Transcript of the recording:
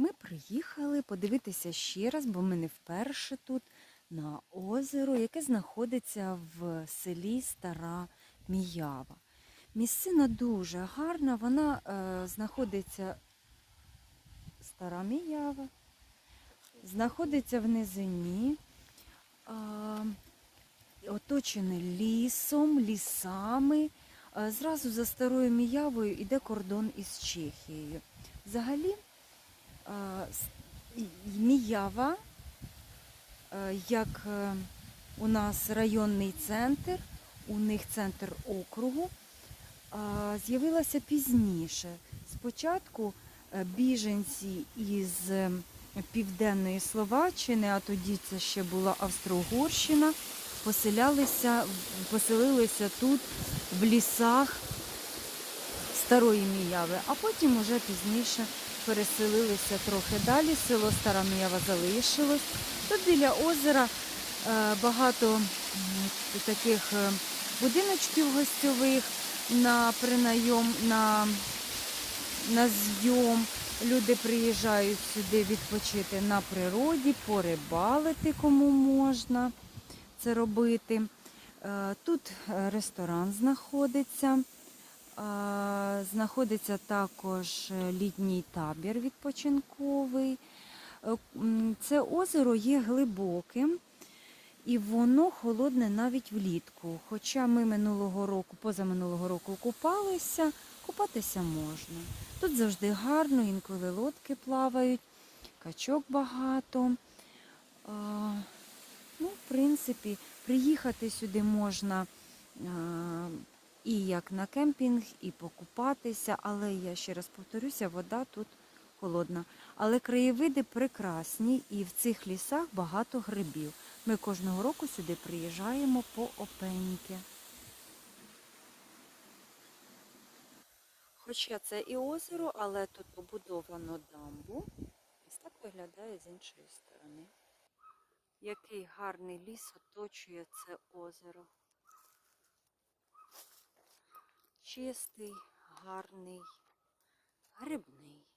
Ми приїхали подивитися ще раз, бо ми не вперше тут на озеро, яке знаходиться в селі Стара Міява. Місцина дуже гарна, вона е, знаходиться Стара Міява, знаходиться в низині, е, оточене лісом, лісами. Е, Зразу за старою Міявою йде кордон із Чехією. Взагалі, Міява, е, як е, у нас районний центр, у них центр округу, з'явилася пізніше. Спочатку е, біженці із е, Південної Словаччини, а тоді це ще була Австро-Угорщина, поселялися, поселилися тут в лісах Старої Міяви, а потім уже пізніше переселилися трохи далі. Село Стара залишилось. Тут біля озера е, багато таких е, будиночків гостьових на принайом, на, на зйом. Люди приїжджають сюди відпочити на природі, порибалити кому можна це робити. Е, Тут ресторан знаходиться. Знаходиться також е, літній табір відпочинковий. Е, Це озеро є глибоким і воно холодне навіть влітку. Хоча ми минулого року, позаминулого року купалися, купатися можна. Тут завжди гарно, інколи лодки плавають, качок багато. Ну, в принципі, приїхати сюди можна і як на кемпінг, і покупатися, але я ще раз повторюся, вода тут холодна. Але краєвиди прекрасні і в цих лісах багато грибів. Ми кожного року сюди приїжджаємо по опеньки. Хоча це і озеро, але тут побудовано дамбу. Ось так виглядає з іншої сторони. Який гарний ліс оточує це озеро. Чистий, гарний, грибний.